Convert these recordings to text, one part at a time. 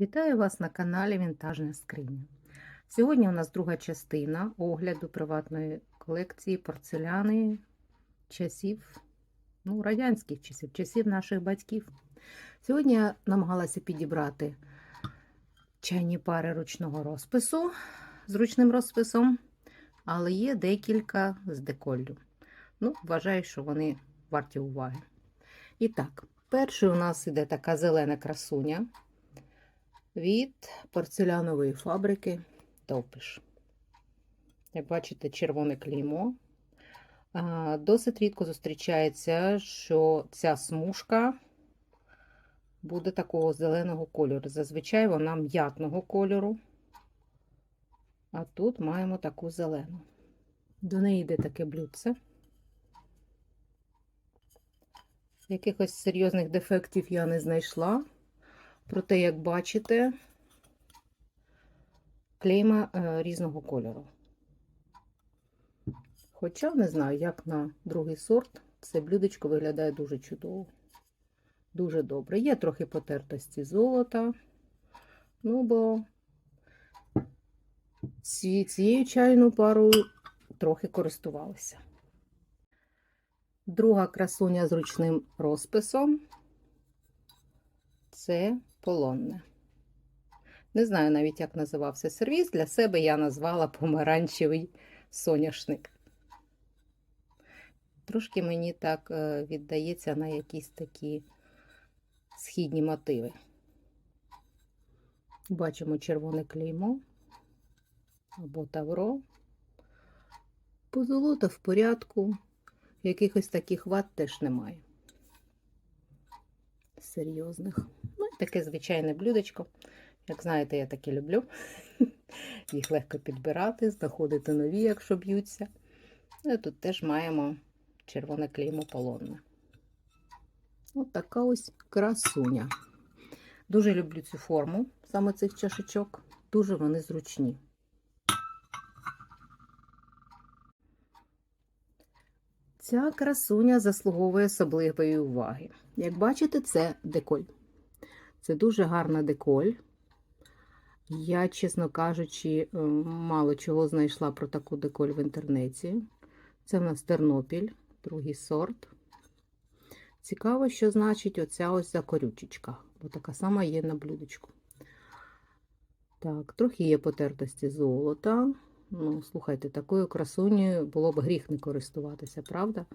Вітаю вас на каналі Вінтажна скриня. Сьогодні у нас друга частина огляду приватної колекції порцеляни часів, ну, радянських часів, часів наших батьків. Сьогодні я намагалася підібрати чайні пари ручного розпису з ручним розписом, але є декілька з деколлю. Ну, вважаю, що вони варті уваги. І так, перший у нас іде така зелена красуня від порцелянової фабрики Товпиш. Як бачите, червоне клеймо. Досить рідко зустрічається, що ця смужка буде такого зеленого кольору. Зазвичай вона м'ятного кольору. А тут маємо таку зелену. До неї йде таке блюдце. Якихось серйозних дефектів я не знайшла. Проте, як бачите, клейма е, різного кольору. Хоча не знаю, як на другий сорт, це блюдечко виглядає дуже чудово. Дуже добре. Є трохи потертості золота. Ну, бо цією чайною парою трохи користувалися. Друга красуня з ручним розписом це полонне. Не знаю навіть, як називався сервіс. Для себе я назвала помаранчевий соняшник. Трошки мені так е, віддається на якісь такі східні мотиви. Бачимо червоне клеймо або тавро. Позолота в порядку, якихось таких ват теж немає. Серйозних. Таке звичайне блюдечко. Як знаєте, я таке люблю. Їх легко підбирати, знаходити нові, якщо б'ються. Ну, і тут теж маємо червоне клеймо полонне. От така ось красуня. Дуже люблю цю форму, саме цих чашечок. Дуже вони зручні. Ця красуня заслуговує особливої уваги. Як бачите, це деколь. Це дуже гарна деколь. Я, чесно кажучи, е, мало чого знайшла про таку деколь в інтернеті. Це в нас Тернопіль, другий сорт. Цікаво, що значить оця ось закорючечка, бо така сама є на блюдечку. Так, трохи є потертості золота. Ну, слухайте, такою красунею було б гріх не користуватися, правда?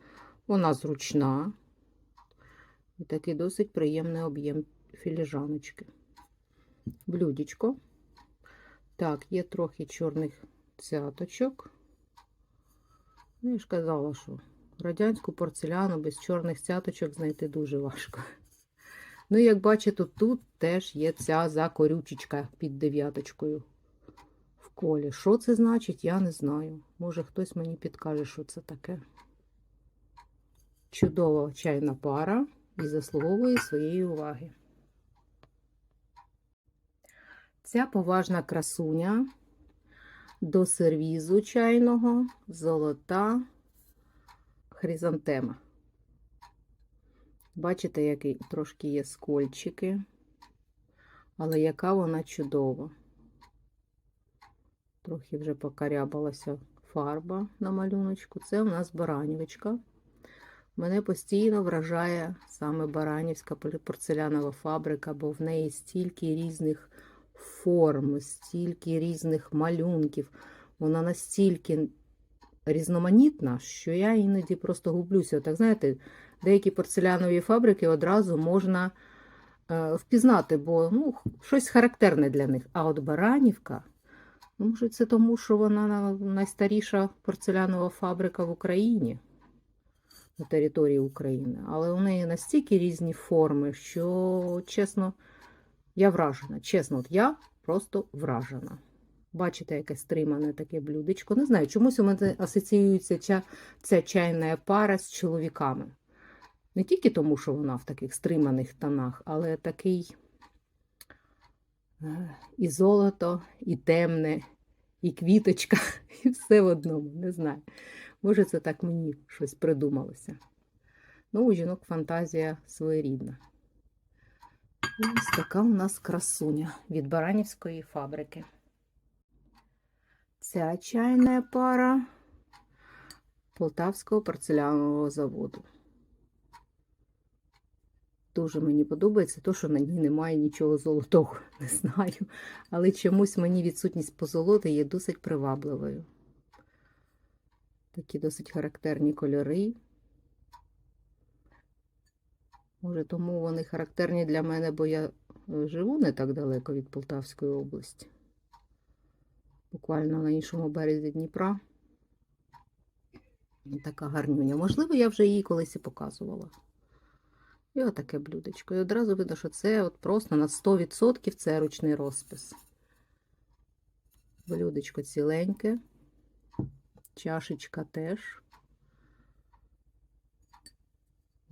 Вона зручна і такий досить приємний об'єм філіжаночки. Блюдечко. Так, є трохи чорних цяточок. Ну, я ж казала, що радянську порцеляну без чорних цяточок знайти дуже важко. Ну, як бачите, тут теж є ця закорючечка під дев'яточкою в колі. Що це значить, я не знаю. Може, хтось мені підкаже, що це таке. Чудова чайна пара і заслуговує своєї уваги. Ця поважна красуня до сервізу чайного золота хризантема. Бачите, які трошки є скольчики, але яка вона чудова. Трохи вже покарябалася фарба на малюночку. Це у нас баранівочка. Мене постійно вражає саме Баранівська порцелянова фабрика, бо в неї стільки різних форм, стільки різних малюнків. Вона настільки різноманітна, що я іноді просто гублюся. Так, знаєте, деякі порцелянові фабрики одразу можна е, впізнати, бо ну, щось характерне для них. А от Баранівка, ну, може, це тому, що вона найстаріша порцелянова фабрика в Україні. На території України, але у неї настільки різні форми, що, чесно, я вражена. Чесно, от я просто вражена. Бачите, яке стримане таке блюдечко. Не знаю, чомусь у мене асоціюється ця, ця чайна пара з чоловіками. Не тільки тому, що вона в таких стриманих тонах, але такий е, і золото, і темне, і квіточка, і все в одному. Не знаю. Може, це так мені щось придумалося. Ну, у жінок фантазія своєрідна. Ось така у нас красуня від Баранівської фабрики. Ця чайна пара Полтавського порцелянового заводу. Дуже мені подобається те, що на ній немає нічого золотого, не знаю. Але чомусь мені відсутність позолоти є досить привабливою. Такі досить характерні кольори. Може, тому вони характерні для мене, бо я е, живу не так далеко від Полтавської області. Буквально на іншому березі Дніпра. Така гарнюня. Можливо, я вже її колись і показувала. І отаке блюдечко. І одразу видно, що це от просто на 100% це ручний розпис. Блюдечко ціленьке, чашечка теж.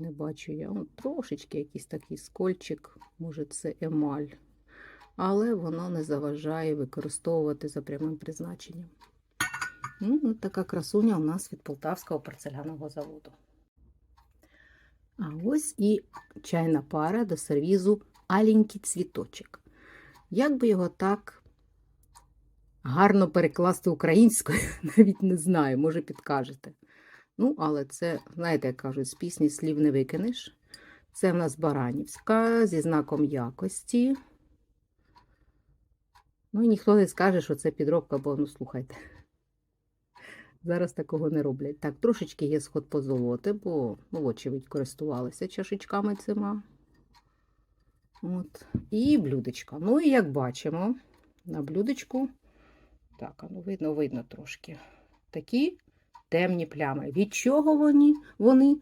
Не бачу я. От трошечки якийсь такий скольчик, може, це емаль. Але воно не заважає використовувати за прямим призначенням. Ну, така красуня у нас від Полтавського порцелянового заводу. А ось і чайна пара до сервізу аленький цвіточок. Як би його так гарно перекласти українською, навіть не знаю, може підкажете. Ну, але це, знаєте, як кажуть, з пісні слів не викинеш. Це в нас Баранівська зі знаком якості. Ну і ніхто не скаже, що це підробка, бо, ну, слухайте. Зараз такого не роблять. Так, трошечки є сход позолоти, бо, ну, очевидь, користувалися чашечками цима. От. І блюдечко. Ну, і як бачимо, на блюдечку, так, ну, видно, видно трошки. Такі темні плями. Від чого вони? вони?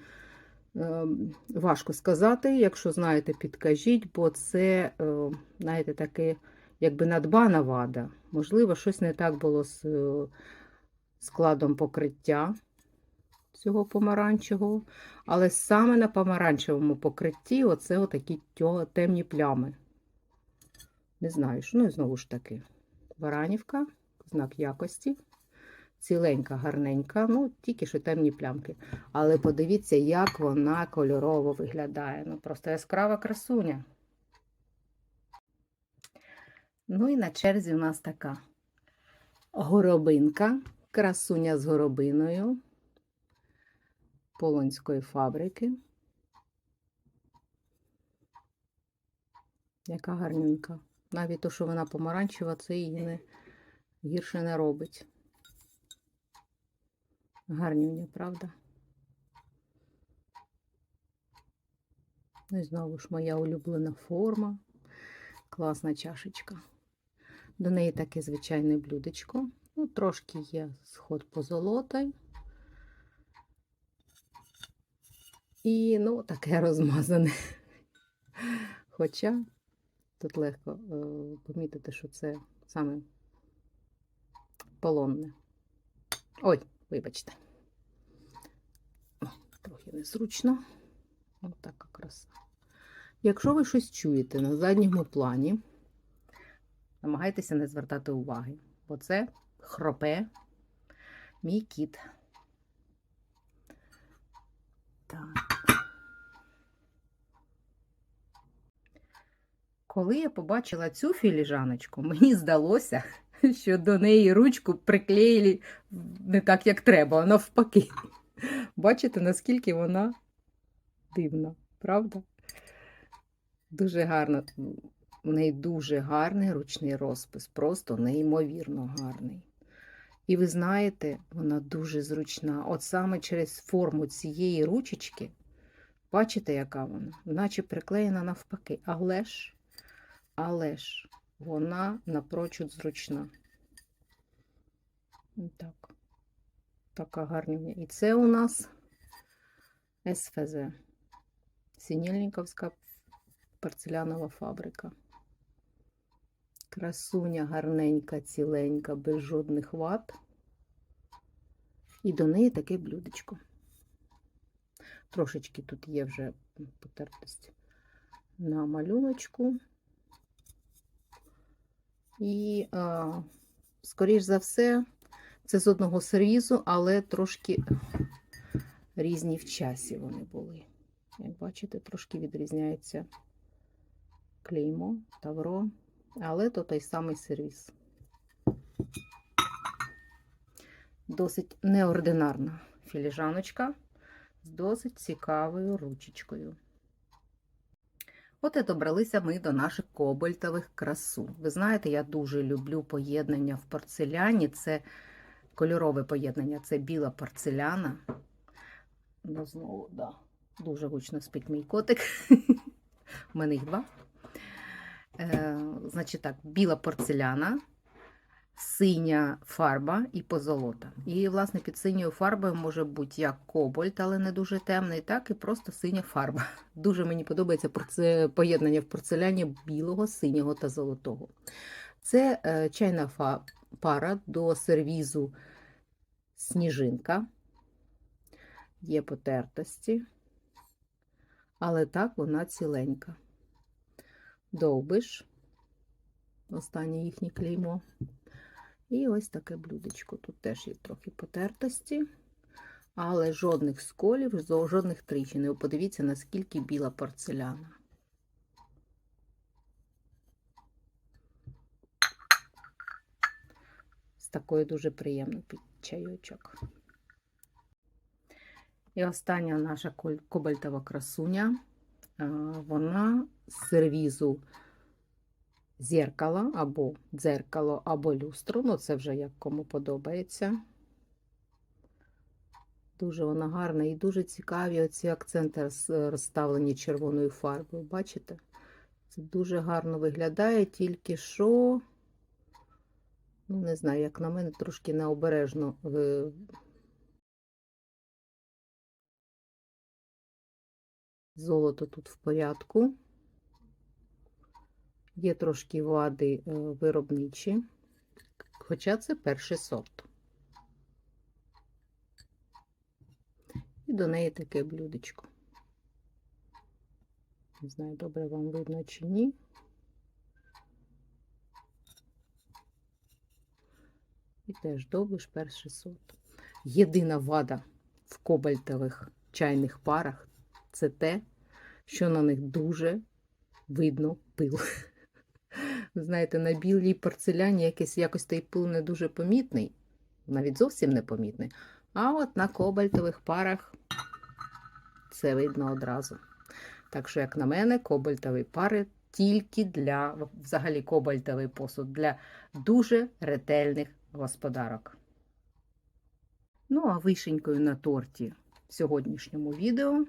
Е, важко сказати. Якщо знаєте, підкажіть, бо це, е, знаєте, таке, якби надбана вада. Можливо, щось не так було з е, складом покриття цього помаранчевого. Але саме на помаранчевому покритті оце отакі темні плями. Не знаю, ну і знову ж таки, Баранівка, знак якості. Ціленька, гарненька, ну, тільки що темні плямки. Але подивіться, як вона кольорово виглядає. Ну, просто яскрава красуня. Ну і на черзі у нас така горобинка, красуня з горобиною полонської фабрики. Яка гарненька. Навіть то, що вона помаранчева, це її не гірше не робить. Гарнюня, правда? Ну і знову ж моя улюблена форма. Класна чашечка. До неї таке звичайне блюдечко. Ну, трошки є сход по золотай. І, ну, таке розмазане. Хоча тут легко е, помітити, що це саме полонне. Ой! Вибачте. Трохи незручно. Ось така краса. Якщо ви щось чуєте на задньому плані, намагайтеся не звертати уваги, бо це хропе мій кіт. Так. Коли я побачила цю філіжаночку, мені здалося, що до неї ручку приклеїли не так, як треба, а навпаки. Бачите, наскільки вона дивна, правда? Дуже гарна. У неї дуже гарний ручний розпис, просто неймовірно гарний. І ви знаєте, вона дуже зручна. От саме через форму цієї ручечки, бачите, яка вона? Наче приклеєна навпаки. Але ж, але ж, вона напрочуд зручна. Так. Така гарня. І це у нас СФЗ. Сінельниковська порцелянова фабрика. Красуня гарненька, ціленька, без жодних ват. І до неї таке блюдечко. Трошечки тут є вже потертість на малюночку. І, а, скоріш за все, це з одного сервізу, але трошки різні в часі вони були. Як бачите, трошки відрізняється клеймо, тавро, але то той самий сервіс. Досить неординарна філіжаночка з досить цікавою ручечкою. От і добралися ми до наших кобальтових красу. Ви знаєте, я дуже люблю поєднання в порцеляні. Це кольорове поєднання, це біла порцеляна. Ну, знову, да, дуже гучно спить мій котик. У мене їх два. Е, значить так, біла порцеляна, синя фарба і позолота. І, власне, під синьою фарбою може бути як кобальт, але не дуже темний, так і просто синя фарба. Дуже мені подобається поєднання в порцеляні білого, синього та золотого. Це е, чайна пара до сервізу сніжинка. Є потертості, але так вона ціленька. Довбиш, останнє їхнє клеймо. І ось таке блюдечко. Тут теж є трохи потертості, але жодних сколів, жодних тріщин. І Подивіться, наскільки біла порцеляна. З такою дуже приємно під чайочок. І остання наша кобальтова красуня. Вона з сервізу зеркало або дзеркало, або люстру. Ну, це вже як кому подобається. Дуже вона гарна і дуже цікаві оці акценти розставлені червоною фарбою. Бачите? Це дуже гарно виглядає, тільки що, ну, не знаю, як на мене, трошки необережно Золото тут в порядку. Є трошки вади е, виробничі, хоча це перший сорт. І до неї таке блюдечко. Не знаю, добре вам видно чи ні. І теж довбиш перший сорт. Єдина вада в кобальтових чайних парах це те, що на них дуже видно пил. Знаєте, на білій порцеляні якийсь якось той пил не дуже помітний, навіть зовсім не помітний. А от на кобальтових парах це видно одразу. Так що, як на мене, кобальтові пари тільки для взагалі кобальтовий посуд для дуже ретельних господарок. Ну, а вишенькою на торті в сьогоднішньому відео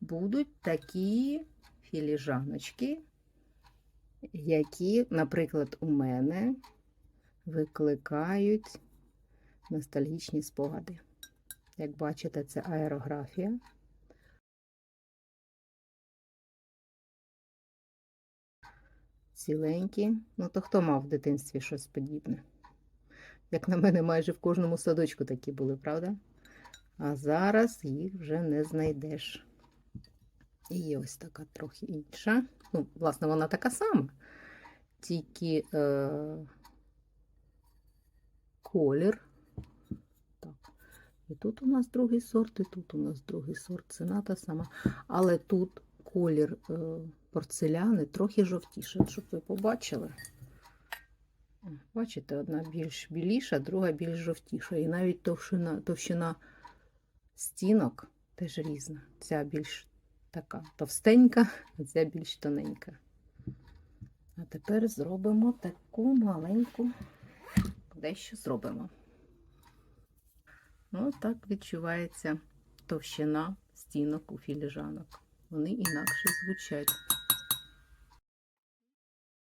будуть такі філіжаночки, які, наприклад, у мене викликають ностальгічні спогади. Як бачите, це аерографія. Ціленькі. Ну, то хто мав в дитинстві щось подібне? Як на мене, майже в кожному садочку такі були, правда? А зараз їх вже не знайдеш. І є ось така трохи інша. Ну, власне, вона така сама, тільки е, колір. Так. І тут у нас другий сорт, і тут у нас другий сорт. Ціна та сама. Але тут колір е, порцеляни трохи жовтіше, щоб ви побачили. Бачите, одна більш біліша, друга більш жовтіша. І навіть товщина, товщина стінок теж різна. Ця більш така товстенька, а ця більш тоненька. А тепер зробимо таку маленьку, дещо зробимо. Ну, так відчувається товщина стінок у філіжанок. Вони інакше звучать.